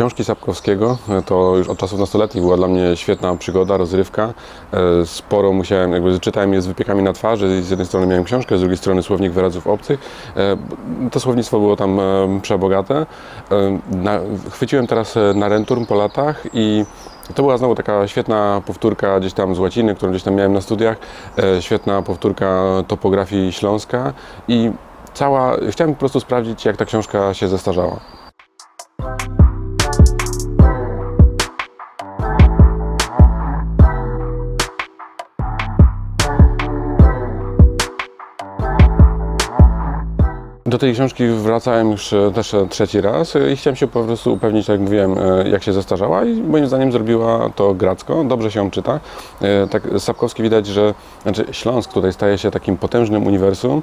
Książki Sapkowskiego e, to już od czasów nastoletnich była dla mnie świetna przygoda, rozrywka. E, Sporo musiałem, jakby czytałem je z wypiekami na twarzy. Z jednej strony miałem książkę, z drugiej strony słownik wyrazów obcych. E, To słownictwo było tam przebogate. Chwyciłem teraz na renturm po latach i to była znowu taka świetna powtórka gdzieś tam z łaciny, którą gdzieś tam miałem na studiach. Świetna powtórka topografii Śląska i cała, chciałem po prostu sprawdzić, jak ta książka się zestarzała. Do tej książki wracałem już e, też e, trzeci raz i chciałem się po prostu upewnić, tak jak mówiłem, e, jak się zestarzała i moim zdaniem zrobiła to gracko, dobrze się ją czyta. Tak Sapkowski widać, że znaczy Śląsk tutaj staje się takim potężnym uniwersum,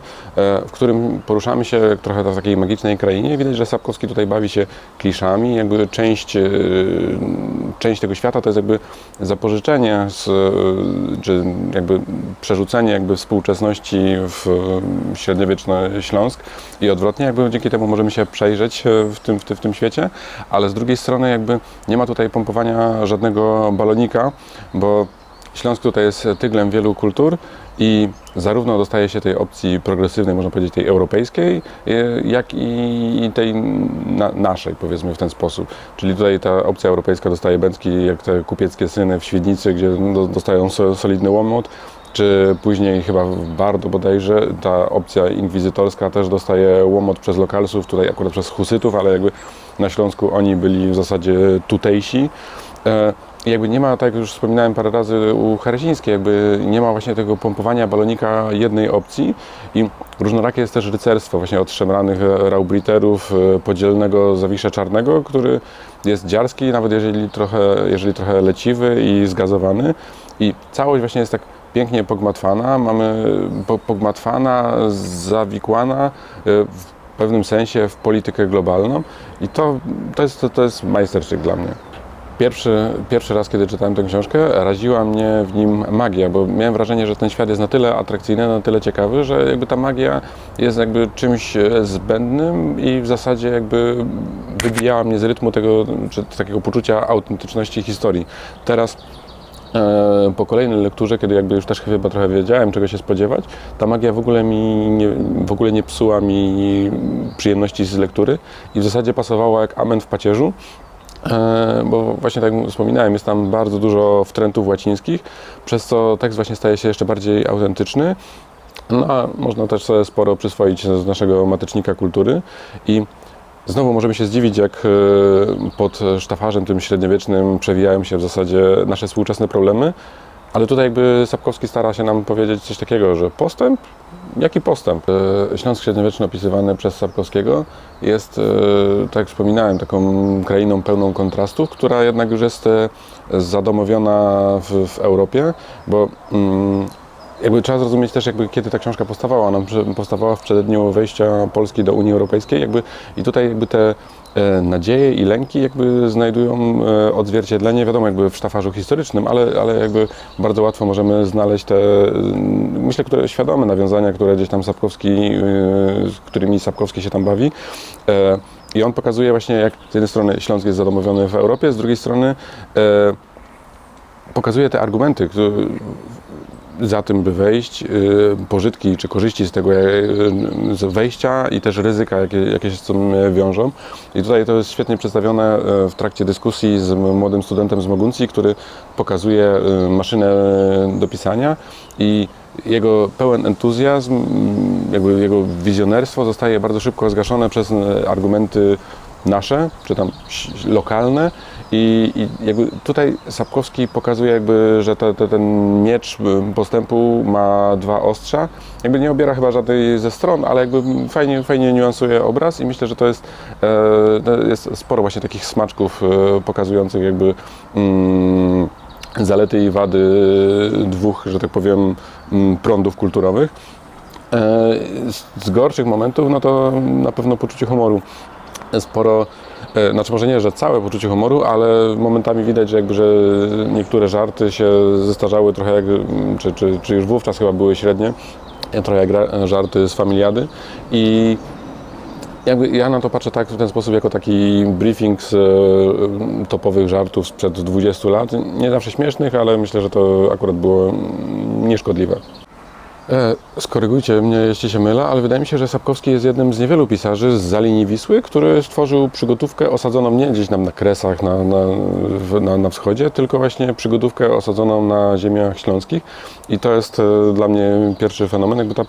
w którym poruszamy się trochę w takiej magicznej krainie. Widać, że Sapkowski tutaj bawi się kliszami, jakby część, część tego świata to jest jakby zapożyczenie, z, czy jakby przerzucenie jakby współczesności w średniowieczny Śląsk odwrotnie, jakby dzięki temu możemy się przejrzeć e, w tym, w, tym, w tym świecie, ale z drugiej strony jakby nie ma tutaj pompowania żadnego balonika, bo Śląsk tutaj jest tyglem wielu kultur i zarówno dostaje się tej opcji progresywnej, można powiedzieć tej europejskiej, e, jak i tej na, naszej, powiedzmy w ten sposób. Czyli tutaj ta opcja europejska dostaje bęcki, jak te kupieckie syny w Świdnicy, gdzie do- dostają so, solidny łomot, czy później chyba w Bardo bodajże ta opcja inkwizytorska też dostaje łomot przez lokalsów, tutaj akurat przez husytów, ale jakby na Śląsku oni byli w zasadzie tutejsi. E, i jakby nie ma, tak jak już wspominałem parę razy u Heresińskiej, jakby nie ma właśnie tego pompowania balonika jednej opcji i różnorakie jest też rycerstwo właśnie od szemranych e, raubriterów, e, podzielnego zawisza czarnego, który jest dziarski, nawet jeżeli trochę, jeżeli trochę leciwy i zgazowany i całość właśnie jest tak pięknie pogmatwana, mamy po- pogmatwana, zawikłana e, w pewnym sensie w politykę globalną i to, to, jest, to, to jest majstersztyk dla mnie. Pierwszy, pierwszy raz, kiedy czytałem tę książkę, raziła mnie w nim magia, bo miałem wrażenie, że ten świat jest na tyle atrakcyjny, na tyle ciekawy, że jakby ta magia jest jakby czymś e, zbędnym i w zasadzie jakby wybijała mnie z rytmu tego, czy takiego poczucia autentyczności historii. Teraz po kolejnej lekturze, kiedy jakby już też chyba trochę wiedziałem, czego się spodziewać, ta magia w ogóle mi nie, w ogóle nie psuła mi przyjemności z lektury i w zasadzie pasowała jak amen w pacierzu. E, bo właśnie tak wspominałem, jest tam bardzo dużo wtrętów łacińskich, przez co tekst właśnie staje się jeszcze bardziej autentyczny. No a można też sobie sporo przyswoić z naszego matecznika kultury i znowu możemy się zdziwić, jak e, pod sztafarzem tym średniowiecznym przewijają się w zasadzie nasze współczesne problemy, ale tutaj jakby Sapkowski stara się nam powiedzieć coś takiego, że postęp? Jaki postęp? E, Śląsk średniowieczny opisywany przez Sapkowskiego jest, e, tak jak wspominałem, taką krainą pełną kontrastów, która jednak już jest zadomowiona w, w Europie, bo mm, jakby trzeba zrozumieć też, jakby kiedy ta książka powstawała. Ona powstawała w przededniu wejścia Polski do Unii Europejskiej, jakby i tutaj jakby te e, nadzieje i lęki jakby znajdują e, odzwierciedlenie, wiadomo, jakby w sztafarzu historycznym, ale, ale jakby bardzo łatwo możemy znaleźć te, mm, myślę, które świadome nawiązania, które gdzieś tam Sapkowski, e, z którymi Sapkowski się tam bawi. I on pokazuje właśnie, jak z jednej strony Śląsk jest zadomowiony w Europie, z drugiej strony pokazuje te argumenty, za tym, by wejść, y, pożytki czy korzyści z tego y, z wejścia i też ryzyka, jakie, jakie się z tym y, wiążą. I tutaj to jest świetnie przedstawione w trakcie dyskusji z młodym studentem z Moguncji, który pokazuje maszynę do pisania i jego pełen entuzjazm, jakby jego wizjonerstwo zostaje bardzo szybko zgaszone przez argumenty nasze, czy tam lokalne i, i jakby tutaj Sapkowski pokazuje jakby, że te, te, ten miecz y, postępu ma dwa ostrza. Jakby nie obiera chyba żadnej ze stron, ale jakby fajnie, fajnie niuansuje obraz i myślę, że to jest, e, jest sporo właśnie takich smaczków e, pokazujących jakby mm, zalety i wady dwóch, że tak powiem, mm, prądów kulturowych. E, Z gorszych momentów, no to na pewno poczucie humoru sporo, e, znaczy może nie, że całe poczucie humoru, ale momentami widać, że jakby, że niektóre żarty się zestarzały trochę jak, mm, czy, czy, czy już wówczas chyba były średnie, trochę jak żarty z familiady i jakby ja na to patrzę tak w ten sposób, jako taki briefing z e, topowych żartów sprzed 20 lat. Nie zawsze śmiesznych, ale myślę, że to akurat było mm, nieszkodliwe. E, Skorygujcie mnie, jeśli się mylę, ale wydaje mi się, że Sapkowski jest jednym z niewielu pisarzy z za linii Wisły, który stworzył przygotówkę osadzoną nie gdzieś tam na Kresach, na, na, na, na wschodzie, tylko właśnie przygotówkę osadzoną na ziemiach śląskich. I to jest e, dla mnie pierwszy fenomen, jakby ta,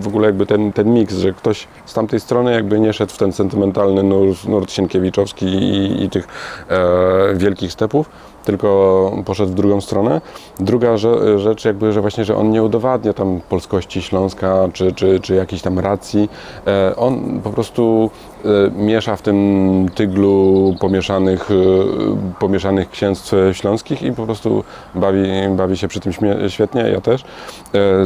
w ogóle jakby ten, ten miks, że ktoś z tamtej strony jakby nie szedł w ten sentymentalny nurt, nurt Sienkiewiczowski i, i tych e, wielkich stepów, tylko poszedł w drugą stronę. Druga rze- rzecz jakby, że właśnie, że on nie udowadnia tam polskości Śląska, czy, czy, czy jakiejś tam racji. E, On po prostu e, miesza w tym tyglu pomieszanych, e, pomieszanych księstw śląskich i po prostu bawi, bawi się przy tym świetnie, ja też.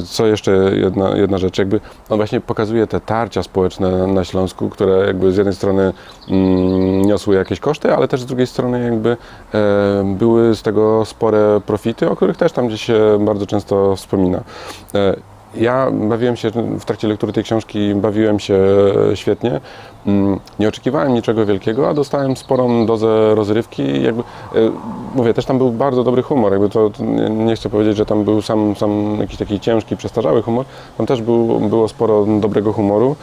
Co jeszcze jedna, jedna rzecz, jakby on właśnie pokazuje te tarcia społeczne na Śląsku, które jakby z jednej strony mm, niosły jakieś koszty, ale też z drugiej strony jakby e, były z tego spore profity, o których też tam gdzieś się bardzo często wspomina. E, ja bawiłem się w trakcie lektury tej książki, bawiłem się świetnie. Mm, Nie oczekiwałem niczego wielkiego, a dostałem sporą dozę rozrywki. Jakby, e, mówię, też tam był bardzo dobry humor. Jakby to, nie chcę powiedzieć, że tam był sam, sam jakiś taki ciężki, przestarzały humor. Tam też był, było sporo dobrego humoru.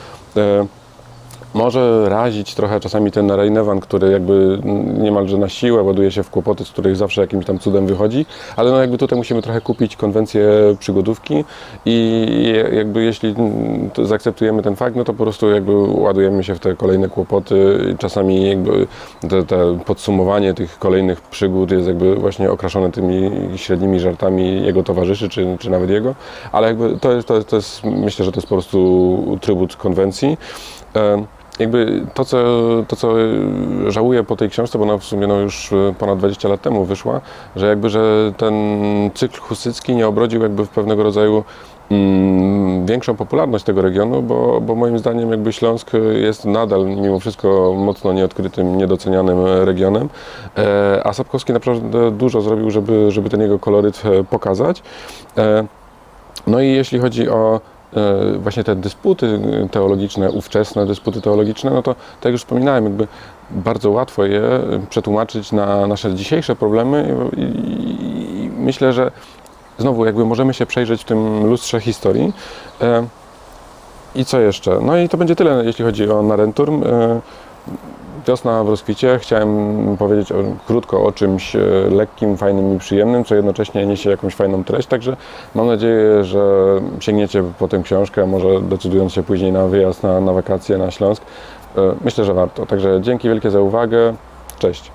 E, może razić trochę czasami ten Rejnewan, który jakby niemalże na siłę ładuje się w kłopoty, z których zawsze jakimś tam cudem wychodzi, ale no jakby tutaj musimy trochę kupić konwencję przygodówki i jakby jeśli zaakceptujemy ten fakt, no to po prostu jakby ładujemy się w te kolejne kłopoty czasami jakby te, te podsumowanie tych kolejnych przygód jest jakby właśnie okraszone tymi średnimi żartami jego towarzyszy, czy, czy nawet jego, ale jakby to jest, to jest, to jest myślę, że to jest po prostu trybut konwencji. E, jakby to co, to, co żałuję po tej książce, bo ona w sumie no już ponad 20 lat temu wyszła, że jakby, że ten cykl husycki nie obrodził jakby w pewnego rodzaju mm, większą popularność tego regionu, bo, bo moim zdaniem jakby Śląsk jest nadal mimo wszystko mocno nieodkrytym, niedocenianym regionem, e, a Sapkowski naprawdę dużo zrobił, żeby, żeby ten jego koloryt e, pokazać. E, no i jeśli chodzi o e, właśnie te dysputy teologiczne, ówczesne dysputy teologiczne, no to tak jak już wspominałem, jakby bardzo łatwo je przetłumaczyć na nasze dzisiejsze problemy i, i, i myślę, że znowu jakby możemy się przejrzeć w tym lustrze historii. E, I co jeszcze? No i to będzie tyle, jeśli chodzi o Narenturm. Wiosna w rozkwicie. Chciałem powiedzieć o, krótko o czymś e, lekkim, fajnym i przyjemnym, co jednocześnie niesie jakąś fajną treść. Także mam nadzieję, że sięgniecie po tę książkę, może decydując się później na wyjazd na, na wakacje na Śląsk. E, Myślę, że warto. Także dzięki wielkie za uwagę. Cześć.